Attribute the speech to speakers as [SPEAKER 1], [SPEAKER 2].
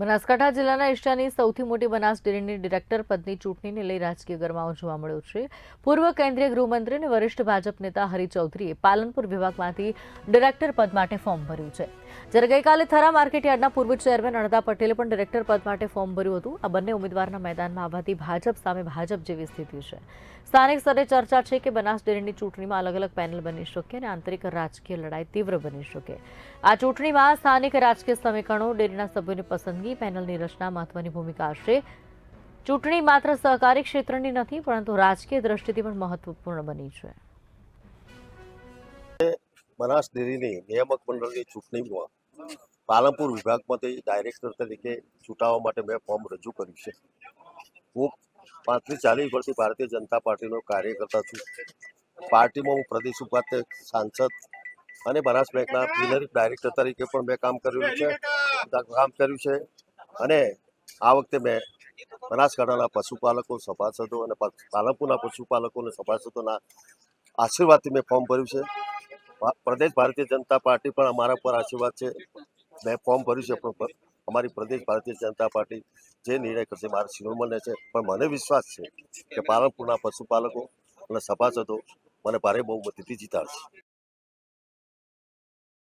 [SPEAKER 1] બનાસકાંઠા જિલ્લાના ઈશાની સૌથી મોટી બનાસ ડેરીની ડિરેક્ટર પદની ચૂંટણીને લઈ રાજકીય ગરમાવો જોવા મળ્યો છે. પૂર્વ કેન્દ્રીય ગૃહમંત્રી અને વરિષ્ઠ ભાજપ નેતા હરિ ચૌધરીએ પાલનપુર વિભાગમાંથી ડિરેક્ટર પદ માટે ફોર્મ ભર્યું છે. જ્યારે ગઈકાલે થરા માર્કેટયાર્ડના પૂર્વ ચેરમેન અણદા પટેલે પણ ડિરેક્ટર પદ માટે ફોર્મ ભર્યું હતું. આ બંને ઉમેદવારના મેદાનમાં આવવાથી ભાજપ સામે ભાજપ જેવી સ્થિતિ છે. સ્થાનિક સ્તરે ચર્ચા છે કે બનાસ ડેરીની ચૂંટણીમાં અલગ અલગ પેનલ બની શકે અને આંતરિક રાજકીય લડાઈ તીવ્ર બની શકે. આ ચૂંટણીમાં સ્થાનિક રાજકીય સમીકરણો ડેરીના સભ્યોની પસંદગી પેનલની રચના મહત્વની ભૂમિકા હશે ચૂંટણી માત્ર સહકારી ક્ષેત્રની નથી, પરંતુ રાજકીય દ્રષ્ટિથી પણ મહત્વપૂર્ણ બની છે.
[SPEAKER 2] બનાસ ડેરીની નિયામક મંડળની ચૂંટણીમાં પાલનપુર વિભાગમાંથી ડાયરેક્ટર તરીકે ચૂંટાવા માટે મેં ફોર્મ રજૂ કર્યું છે. હું પાંત્રીસ ચાલીસ વર્ષથી ભારતીય જનતા પાર્ટીનો કાર્યકર્તા છું. પાર્ટીમાં હું પ્રદેશ ઉપાધ્યક્ષ, સાંસદ અને બનાસ બેંકના પ્રિનરી ડાયરેક્ટર તરીકે પણ મેં કામ કર્યું છે. કામ કર્યું છે. અને આ વખતે મેં બનાસકાંઠાના પશુપાલકો, સભાસદો અને પાલનપુરના પશુપાલકો અને સભાસદોના આશીર્વાદથી મેં ફોર્મ ભર્યું છે. પ્રદેશ ભારતીય જનતા પાર્ટી પણ અમારા પર આશીર્વાદ છે. મેં ફોર્મ ભર્યું છે, પણ અમારી પ્રદેશ ભારતીય જનતા પાર્ટી જે નિર્ણય કરશે, મારા શિરોમણને છે. પણ મને વિશ્વાસ છે કે પાલનપુરના પશુપાલકો અને સભાસદો મને ભારે બહુમતીથી જીતાડશે.